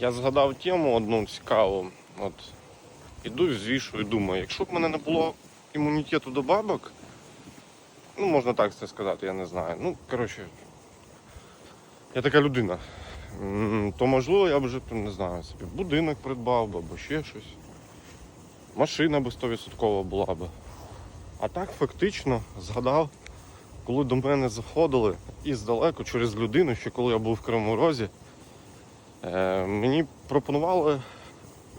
Я згадав тему одну цікаву. От іду і звішую, думаю, якщо б мене не було імунітету до бабок, ну можна так це сказати, я не знаю. Ну, коротше, я така людина. То можливо я б вже не знаю, собі будинок придбав би або ще щось. Машина би 100% була би. А так фактично згадав, коли до мене заходили і здалеку через людину, ще коли я був в Кривому Розі, мені пропонували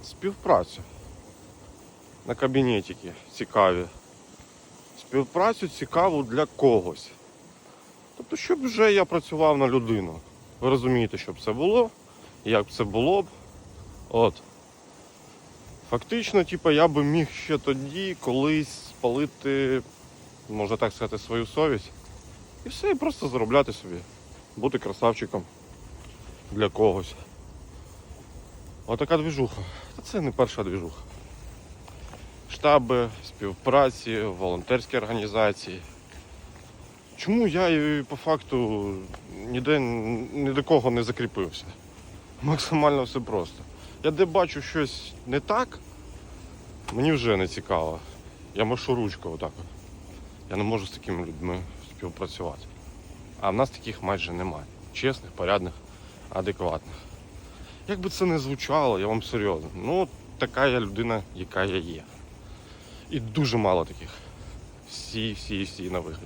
співпрацю на кабінетики цікаві. Співпрацю цікаву для когось. Тобто, щоб вже я працював на людину. Ви розумієте, щоб це було, як б це було б. От. Фактично, типу, я би міг ще тоді колись спалити, можна так сказати, свою совість. І все, і просто заробляти собі. Бути красавчиком для когось. Отака двіжуха. Це не перша двіжуха. Штаби, співпраці, волонтерські організації. Чому я по факту ніде ні до кого не закріпився? Максимально все просто. Я де бачу щось не так, мені вже не цікаво. Я машу ручку отак. Я не можу з такими людьми співпрацювати. А в нас таких майже немає. Чесних, порядних, адекватних. Як би це не звучало, я вам серйозно. Ну, така я людина, яка я є. І дуже мало таких. Всі, всі, всі на вигляд.